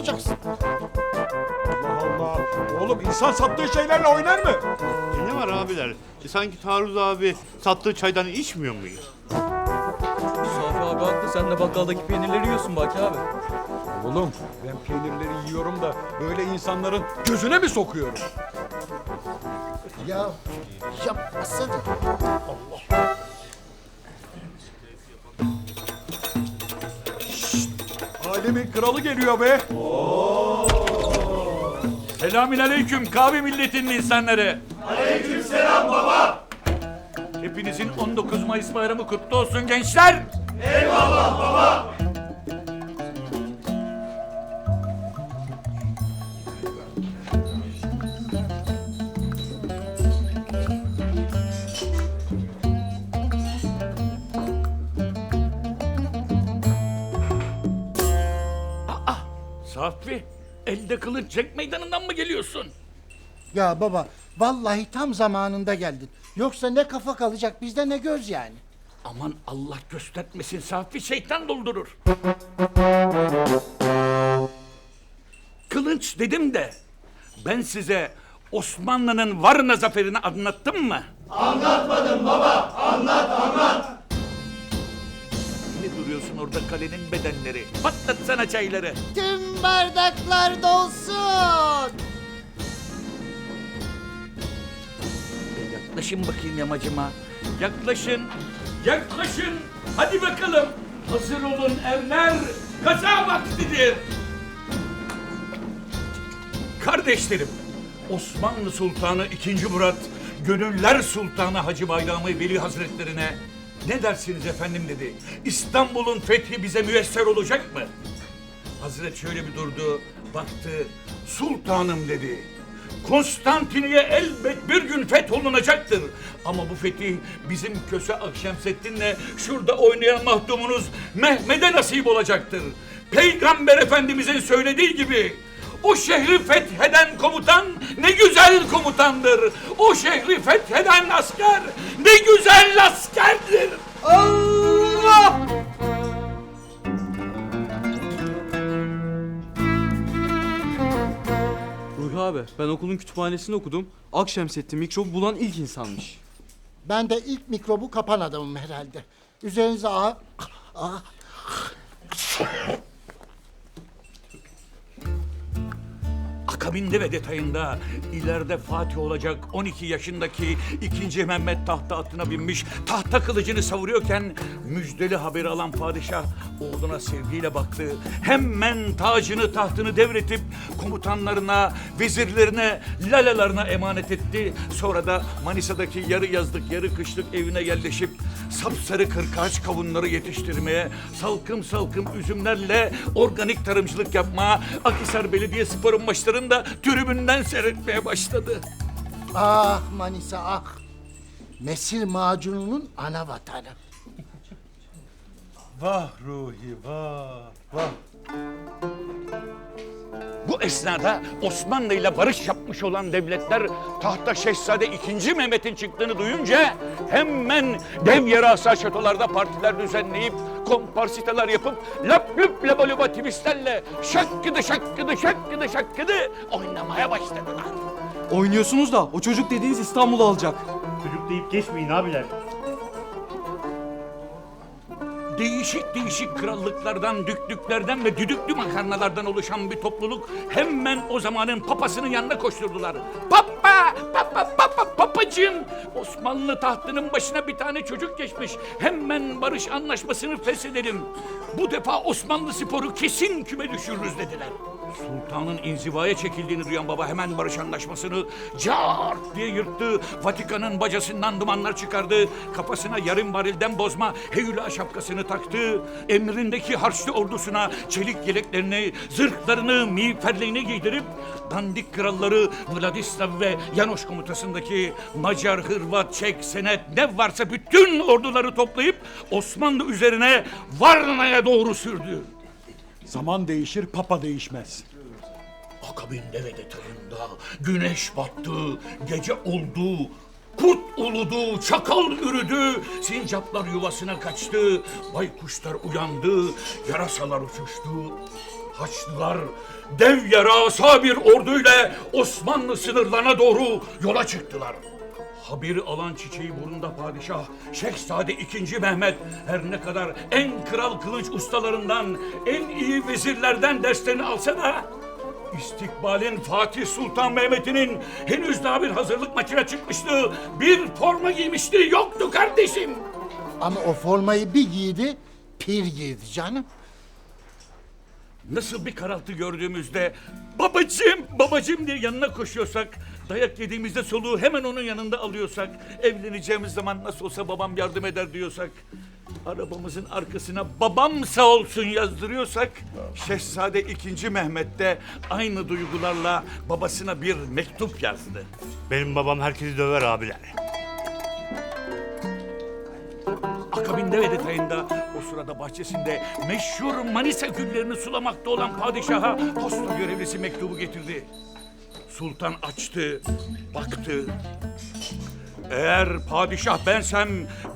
koparacaksın. Allah Allah. Oğlum insan sattığı şeylerle oynar mı? E ne var abiler? E sanki Taarruz abi sattığı çaydan içmiyor muyuz? Safi abi haklı. Sen de bakkaldaki peynirleri yiyorsun Baki abi. Oğlum ben peynirleri yiyorum da böyle insanların gözüne mi sokuyorum? Ya yapmasana. Alemin kralı geliyor be. Selamünaleyküm kahve milletinin insanları. Aleykümselam baba. Hepinizin 19 Mayıs bayramı kutlu olsun gençler. Aa, Safi, elde kılıç çek meydanından mı geliyorsun? Ya baba vallahi tam zamanında geldin. Yoksa ne kafa kalacak bizde ne göz yani. Aman Allah göstermesin Safi şeytan doldurur. Kılınç dedim de ben size Osmanlı'nın Varna zaferini anlattım mı? Anlatmadım baba. Anlat anlat. Duruyorsun orada kalenin bedenleri? Patlatsana çayları. Tüm bardaklar dolsun. Yaklaşın bakayım yamacıma. Yaklaşın. Yaklaşın. Hadi bakalım. Hazır olun erler. Kaza vaktidir. Kardeşlerim, Osmanlı Sultanı II. Murat, Gönüller Sultanı Hacı Bayrami Veli Hazretlerine ne dersiniz efendim dedi. İstanbul'un fethi bize müyesser olacak mı? Hazret şöyle bir durdu, baktı. Sultanım dedi. Konstantiniye elbet bir gün fetholunacaktır. Ama bu fetih bizim Köse Akşemseddin'le şurada oynayan mahdumunuz Mehmet'e nasip olacaktır. Peygamber Efendimizin söylediği gibi o şehri fetheden komutan ne güzel komutandır. O şehri fetheden asker ne güzel askerdir. Allah! Ruhi abi ben okulun kütüphanesinde okudum. Akşemseddin mikrobu bulan ilk insanmış. Ben de ilk mikrobu kapan adamım herhalde. Üzerinize ağa Akabinde ve detayında ileride Fatih olacak 12 yaşındaki 2. Mehmet tahta atına binmiş tahta kılıcını savuruyorken müjdeli haberi alan padişah oğluna sevgiyle baktı. Hemen tacını tahtını devretip komutanlarına, vezirlerine, lalalarına emanet etti. Sonra da Manisa'daki yarı yazlık yarı kışlık evine yerleşip sapsarı kırkaç kavunları yetiştirmeye, salkım salkım üzümlerle organik tarımcılık yapmaya, Akhisar Belediye Spor'un maçlarını da tribünden seyretmeye başladı. Ah Manisa ah. Mesir macununun ana vatanı. Vah Ruhi vah vah. Esnada Osmanlı ile barış yapmış olan devletler tahta Şehzade II. Mehmet'in çıktığını duyunca hemen dev yarasa şatolarda partiler düzenleyip komparsiteler yapıp lap lüp labaluba twistlerle şakkıdı şakkıdı şakkıdı şakkıdı oynamaya başladılar. Oynuyorsunuz da o çocuk dediğiniz İstanbul'u alacak. Çocuk deyip geçmeyin abiler. Değişik değişik krallıklardan, düklüklerden ve düdüklü makarnalardan oluşan bir topluluk hemen o zamanın papasının yanına koşturdular. Papa, papa, papa, papacığım. Osmanlı tahtının başına bir tane çocuk geçmiş. Hemen barış anlaşmasını feshedelim. Bu defa Osmanlı sporu kesin küme düşürürüz dediler. Sultanın inzivaya çekildiğini duyan baba hemen barış anlaşmasını cart diye yırttı. Vatikan'ın bacasından dumanlar çıkardı. Kafasına yarım varilden bozma heyula şapkasını taktı. Emrindeki harçlı ordusuna çelik yeleklerini, zırhlarını, miğferlerini giydirip dandik kralları Vladislav ve Yanoş komutasındaki Macar, Hırvat, Çek, Senet ne varsa bütün orduları toplayıp Osmanlı üzerine Varna'ya doğru sürdü. Zaman değişir papa değişmez. Akabinde ve detayında güneş battı, gece oldu. Kurt uludu, çakal ürüdü, sincaplar yuvasına kaçtı, baykuşlar uyandı, yarasalar uçuştu. Haçlılar dev yarasa bir orduyla Osmanlı sınırlarına doğru yola çıktılar. Haberi alan çiçeği burnunda padişah Şehzade II. Mehmet her ne kadar en kral kılıç ustalarından, en iyi vezirlerden derslerini alsa da İstikbalin Fatih Sultan Mehmet'inin henüz daha bir hazırlık maçına çıkmıştı. Bir forma giymişti yoktu kardeşim. Ama o formayı bir giydi, pir giydi canım. Nasıl bir karaltı gördüğümüzde babacım babacım diye yanına koşuyorsak dayak yediğimizde soluğu hemen onun yanında alıyorsak evleneceğimiz zaman nasıl olsa babam yardım eder diyorsak arabamızın arkasına babam sağ olsun yazdırıyorsak Şehzade II. Mehmet de aynı duygularla babasına bir mektup yazdı. Benim babam herkesi döver abiler. Akabinde ve detayında o sırada bahçesinde meşhur Manisa güllerini sulamakta olan padişaha posta görevlisi mektubu getirdi. Sultan açtı, baktı. Eğer padişah bensem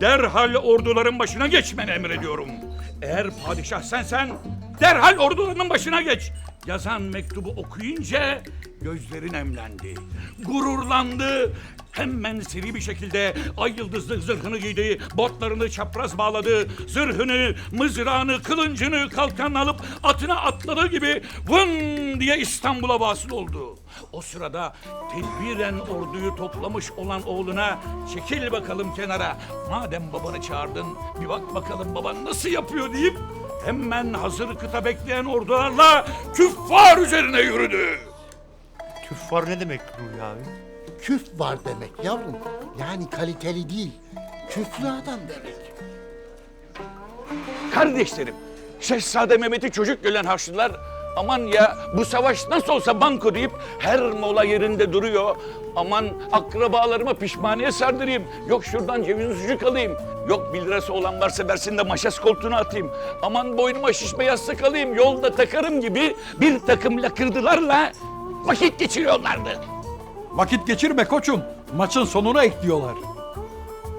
derhal orduların başına geçmeni emrediyorum. Eğer padişah sensen derhal ordularının başına geç. Yazan mektubu okuyunca gözleri nemlendi. Gururlandı. Hemen seri bir şekilde ay yıldızlı zırhını giydi, botlarını çapraz bağladı, zırhını, mızrağını, kılıncını kalkan alıp atına atladığı gibi vın diye İstanbul'a vasıl oldu. O sırada tedbiren orduyu toplamış olan oğluna çekil bakalım kenara. Madem babanı çağırdın bir bak bakalım baban nasıl yapıyor deyip hemen hazır kıta bekleyen ordularla küffar üzerine yürüdü. Küffar ne demek Ruhi abi? Küf var demek yavrum. Yani kaliteli değil, küflü adam demek. Kardeşlerim, Şehzade Mehmet'i çocuk gören Haçlılar aman ya bu savaş nasıl olsa banko deyip her mola yerinde duruyor. Aman akrabalarıma pişmaniye sardırayım. Yok şuradan ceviz sucuk alayım. Yok bir lirası olan varsa versin de maşas koltuğuna atayım. Aman boynuma şişme yastık alayım yolda takarım gibi bir takım lakırdılarla vakit geçiriyorlardı. Vakit geçirme koçum. Maçın sonuna ekliyorlar.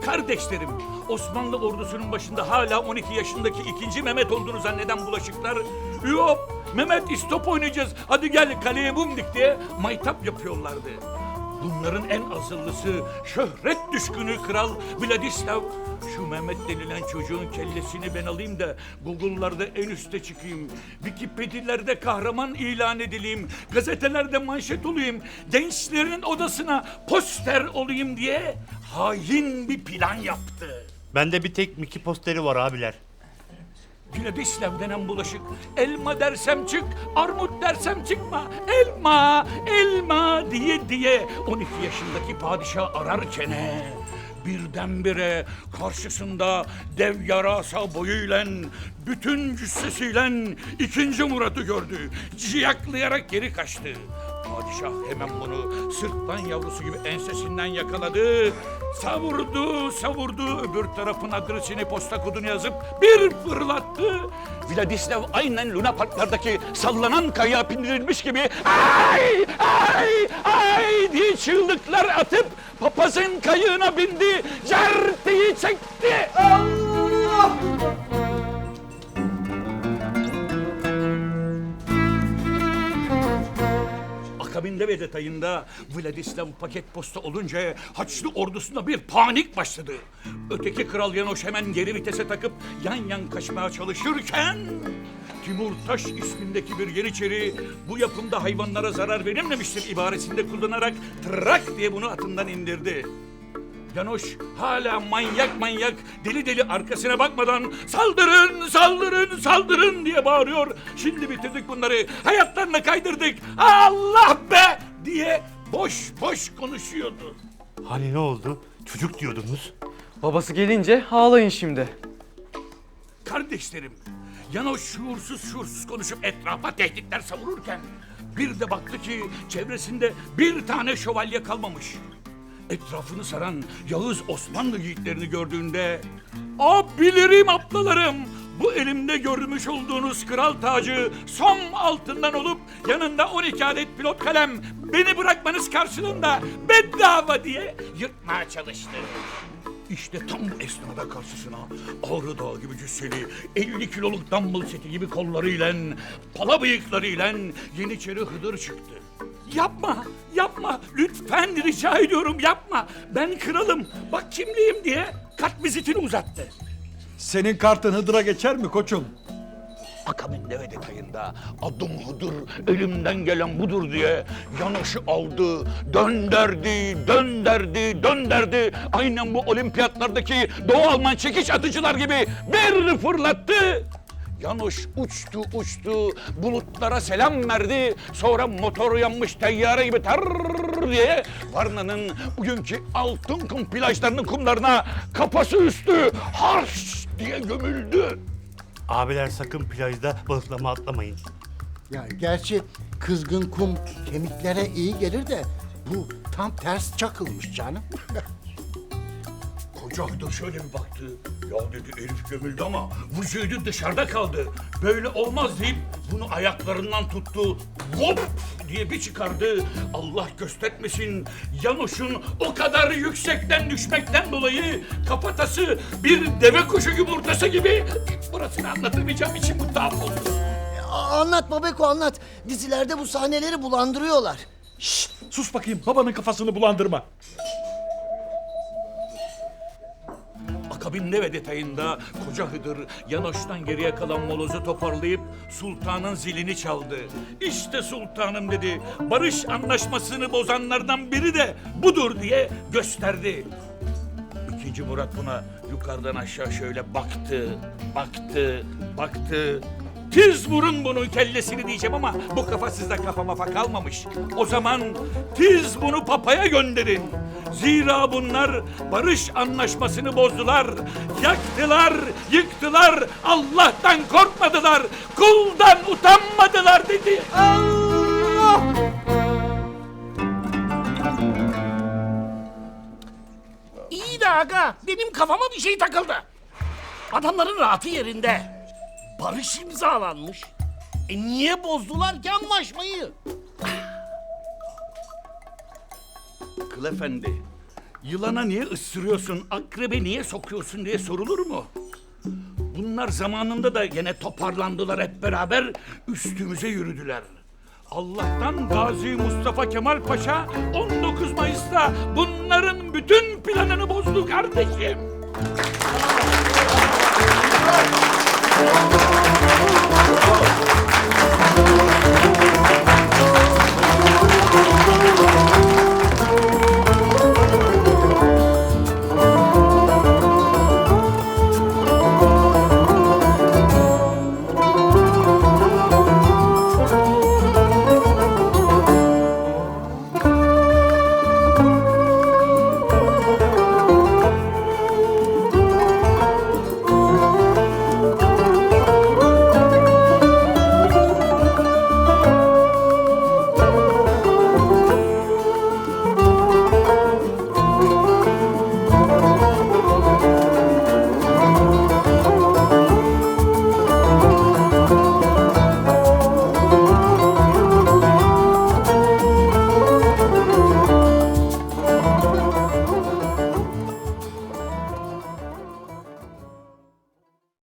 Kardeşlerim, Osmanlı ordusunun başında hala 12 yaşındaki ikinci Mehmet olduğunu zanneden bulaşıklar Yok, Mehmet istop oynayacağız, hadi gel kaleye bum dik diye maytap yapıyorlardı. Bunların en azıllısı şöhret düşkünü kral Vladislav. Şu Mehmet denilen çocuğun kellesini ben alayım da Google'larda en üste çıkayım. Wikipedia'lerde kahraman ilan edileyim. Gazetelerde manşet olayım. Gençlerin odasına poster olayım diye hain bir plan yaptı. Bende bir tek Mickey posteri var abiler. Vladislav denen bulaşık. Elma dersem çık, armut dersem çıkma. Elma, elma diye diye 12 yaşındaki padişah ararken birdenbire karşısında dev yarasa boyuyla bütün cüssesiyle ikinci Murat'ı gördü. Ciyaklayarak geri kaçtı. Padişah hemen bunu sırtlan yavrusu gibi ensesinden yakaladı. Savurdu, savurdu. Öbür tarafın adresini posta kodunu yazıp bir fırlattı. Vladislav aynen Luna Parklardaki sallanan kayaya bindirilmiş gibi ay ay ay diye çığlıklar atıp papazın kayığına bindi. Cartıyı çekti. Allah! Akabinde ve detayında Vladislav paket posta olunca Haçlı ordusunda bir panik başladı. Öteki kral Yanoş hemen geri vitese takıp yan yan kaçmaya çalışırken... Timur Taş ismindeki bir yeniçeri bu yapımda hayvanlara zarar verilmemiştir ibaresinde kullanarak trak diye bunu atından indirdi. Yanoş hala manyak manyak deli deli arkasına bakmadan saldırın saldırın saldırın diye bağırıyor. Şimdi bitirdik bunları hayatlarına kaydırdık Allah be diye boş boş konuşuyordu. Hani ne oldu? Çocuk diyordunuz. Babası gelince ağlayın şimdi. Kardeşlerim Yanoş şuursuz şuursuz konuşup etrafa tehditler savururken bir de baktı ki çevresinde bir tane şövalye kalmamış. Etrafını saran Yağız Osmanlı yiğitlerini gördüğünde ''A bilirim ablalarım, bu elimde görmüş olduğunuz kral tacı som altından olup yanında 12 adet pilot kalem beni bırakmanız karşılığında bedava diye yırtmaya çalıştı. İşte tam bu esnada karşısına Ağrı Dağı gibi cüsseli, 50 kiloluk dumbbell seti gibi kollarıyla, pala bıyıklarıyla Yeniçeri Hıdır çıktı. Yapma, yapma. Lütfen rica ediyorum yapma. Ben kralım, bak kimliğim diye kart vizitini uzattı. Senin kartın Hıdır'a geçer mi koçum? Akabinde ve detayında adım Hıdır elimden gelen budur diye Yanoş'u aldı, dönderdi, dönderdi, dönderdi. Aynen bu olimpiyatlardaki Doğu Alman çekiç atıcılar gibi bir fırlattı. Yanoş uçtu uçtu, bulutlara selam verdi. Sonra motoru yanmış teyyare gibi tar diye Varna'nın bugünkü altın kum plajlarının kumlarına kafası üstü harş diye gömüldü. Abiler sakın plajda balıklama atlamayın. Ya gerçi kızgın kum kemiklere iyi gelir de bu tam ters çakılmış canım. Hıdır şöyle bir baktı. Ya dedi herif gömüldü ama vücudu dışarıda kaldı. Böyle olmaz deyip bunu ayaklarından tuttu. Hop diye bir çıkardı. Allah göstermesin Yanoş'un o kadar yüksekten düşmekten dolayı kafatası bir deve kuşu yumurtası gibi. Burasını anlatamayacağım için bu oldu. A- Anlat Babeko anlat. Dizilerde bu sahneleri bulandırıyorlar. Şşt, sus bakayım babanın kafasını bulandırma. Akabinde ve detayında koca Hıdır Yanoş'tan geriye kalan molozu toparlayıp sultanın zilini çaldı. İşte sultanım dedi. Barış anlaşmasını bozanlardan biri de budur diye gösterdi. İkinci Murat buna yukarıdan aşağı şöyle baktı, baktı, baktı. Tiz vurun bunun kellesini diyeceğim ama bu kafa sizde kafa mafa kalmamış. O zaman tiz bunu papaya gönderin. Zira bunlar barış anlaşmasını bozdular. Yaktılar, yıktılar, Allah'tan korkmadılar, kuldan utanmadılar dedi. İyi de aga benim kafama bir şey takıldı. Adamların rahatı yerinde. Barış imzalanmış. E niye bozdular ki anlaşmayı? Akıl efendi. Yılana niye ısırıyorsun, akrebe niye sokuyorsun diye sorulur mu? Bunlar zamanında da gene toparlandılar hep beraber üstümüze yürüdüler. Allah'tan Gazi Mustafa Kemal Paşa 19 Mayıs'ta bunların bütün planını bozdu kardeşim.